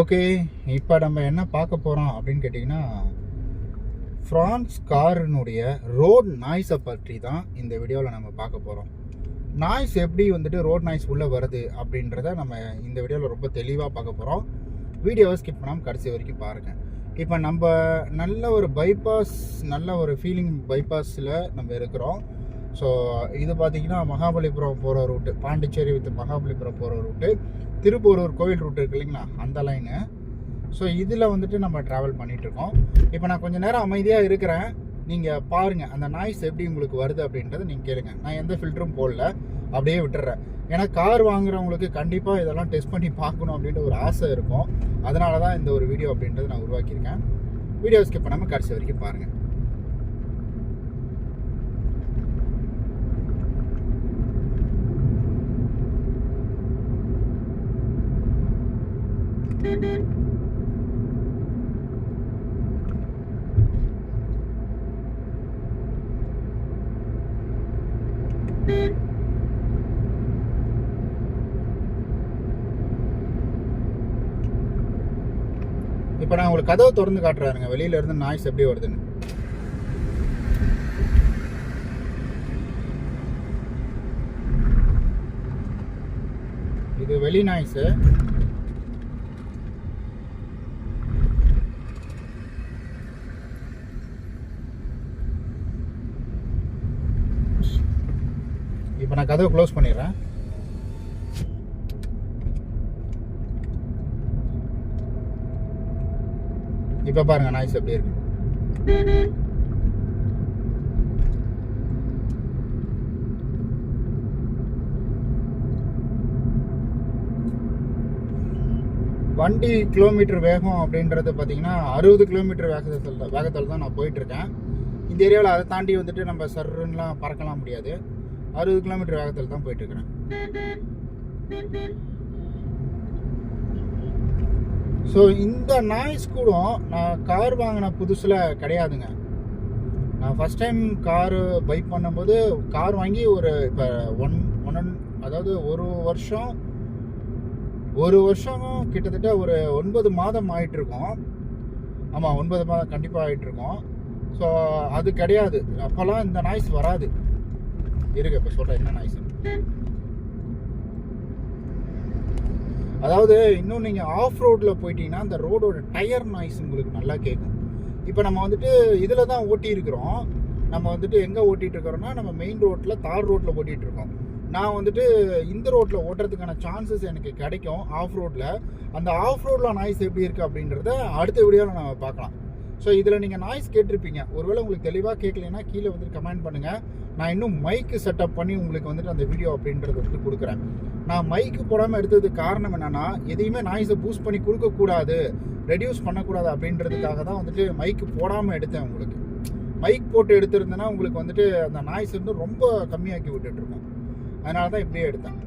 Okay இப்போ நம்ம என்ன பார்க்க போகிறோம் அப்படின்னு கேட்டிங்கன்னா ஃப்ரான்ஸ் காரினுடைய ரோட் நாய்ஸை பற்றி தான் இந்த வீடியோவில் நம்ம பார்க்க போகிறோம் நாய்ஸ் எப்படி வந்துட்டு ரோட் நாய்ஸ் உள்ளே வருது அப்படின்றத நம்ம இந்த வீடியோவில் ரொம்ப தெளிவாக பார்க்க போகிறோம் வீடியோவை ஸ்கிப் பண்ணாமல் கடைசி வரைக்கும் பாருங்கள் இப்போ நம்ம நல்ல ஒரு பைபாஸ் நல்ல ஒரு ஃபீலிங் பைபாஸில் நம்ம இருக்கிறோம். ஸோ இது பார்த்தீங்கன்னா மகாபலிபுரம் போகிற ரூட்டு பாண்டிச்சேரி வித் மகாபலிபுரம் போகிற ரூட்டு திருப்பூரூர் கோவில் ரூட் இருக்கு இல்லைங்களா? அந்த லைனு ஸோ இதில் வந்துட்டு நம்ம ட்ராவல் பண்ணிகிட்ருக்கோம் இப்போ நான் கொஞ்சம் நேரம் அமைதியாக இருக்கிறேன். நீங்கள் பாருங்கள் அந்த நாய்ஸ் எப்படி உங்களுக்கு வருது அப்படின்றத நீங்கள் கேளுங்க. நான் எந்த ஃபில்டரும் போடல. அப்படியே விட்டுறேன். ஏன்னா கார் வாங்குறவங்களுக்கு கண்டிப்பாக இதெல்லாம் டெஸ்ட் பண்ணி பார்க்கணும் அப்படின்ற ஒரு ஆசை இருக்கும். அதனால தான் இந்த ஒரு வீடியோ அப்படின்றத நான் உருவாக்கியிருக்கேன். வீடியோ ஸ்கிப் பண்ணாமல் கடைசி வரைக்கும் பாருங்கள் இப்போ நான் உங்களுக்கு கதவை திறந்து காட்டுறாருங்க. வெளியில இருந்து நாய்ஸ் எப்படி வருதுன்னு. இது வெளி நாய்ஸு இப்போ நான் கதவை க்ளோஸ் பண்ணிடுறேன். இப்போ பாருங்க நாய்ஸ் எப்படி இருக்கு. வண்டி கிலோமீட்டர் வேகம் அப்படின்றது பார்த்தீங்கன்னா அறுபது கிலோமீட்டர் வேகத்தில் வேகத்தில் தான் நான் போயிட்டுருக்கேன் இந்த ஏரியாவில் அதை தாண்டி வந்துட்டு நம்ம சர்ருன்னெலாம் பறக்கலாம் முடியாது. அறுபது கிலோமீட்டர் வேகத்தில் தான் போயிட்டு இருக்கிறேன் ஸோ இந்த நாய்ஸ் கூட நான் கார் வாங்கின புதுசில் கிடையாதுங்க. நான் ஃபஸ்ட் டைம் காரு பைக் பண்ணும்போது கார் வாங்கி ஒரு இப்போ ஒன் ஒன் அதாவது ஒரு வருஷம் ஒரு வருஷம் கிட்டத்தட்ட ஒரு ஒன்பது மாதம் ஆகிட்டுருக்கோம் ஆமாம் ஒன்பது மாதம் கண்டிப்பாக ஆகிட்டுருக்கோம் ஸோ அது கிடையாது. அப்போல்லாம் இந்த நாய்ஸ் வராது. இருக்கு இப்போ சொல்கிறேன் என்ன நாய்ஸ் அதாவது இன்னும் நீங்கள் ஆஃப் ரோட்டில் போயிட்டீங்கன்னா அந்த ரோடோட டயர் நாய்ஸ் உங்களுக்கு நல்லா கேட்கும் இப்போ நம்ம வந்துட்டு இதில் தான் ஓட்டி இருக்கிறோம் நம்ம வந்துட்டு எங்கே ஓட்டிகிட்டு இருக்கிறோம்னா நம்ம மெயின் ரோட்டில் தார் ரோட்டில் ஓட்டிகிட்டு இருக்கோம் நான் வந்துட்டு இந்த ரோட்டில் ஓட்டுறதுக்கான சான்சஸ் எனக்கு கிடைக்கும் ஆஃப் ரோட்டில் அந்த ஆஃப் ரோட்டில் நாய்ஸ் எப்படி இருக்குது அப்படின்றத அடுத்த வீடியோவில் நம்ம பார்க்கலாம். ஸோ இதில் நீங்கள் நாய்ஸ் கேட்டிருப்பீங்க. ஒருவேளை உங்களுக்கு தெளிவாக கேட்கலன்னா கீழே வந்துட்டு கமெண்ட் பண்ணுங்கள் நான் இன்னும் மைக்கு செட்டப் பண்ணி உங்களுக்கு வந்துட்டு அந்த வீடியோ அப்படின்றது வந்து கொடுக்குறேன். நான் மைக்கு போடாமல் எடுத்ததுக்கு காரணம் என்னென்னா எதையுமே நாய்ஸை பூஸ்ட் பண்ணி கொடுக்கக்கூடாது ரெடியூஸ் பண்ணக்கூடாது அப்படின்றதுக்காக தான் வந்துட்டு மைக்கு போடாமல் எடுத்தேன் உங்களுக்கு. மைக் போட்டு எடுத்திருந்தேன்னா உங்களுக்கு வந்துட்டு அந்த நாய்ஸ் வந்து ரொம்ப கம்மியாக்கி விட்டுட்ருக்கோம் அதனால தான் இப்படியே எடுத்தேன்.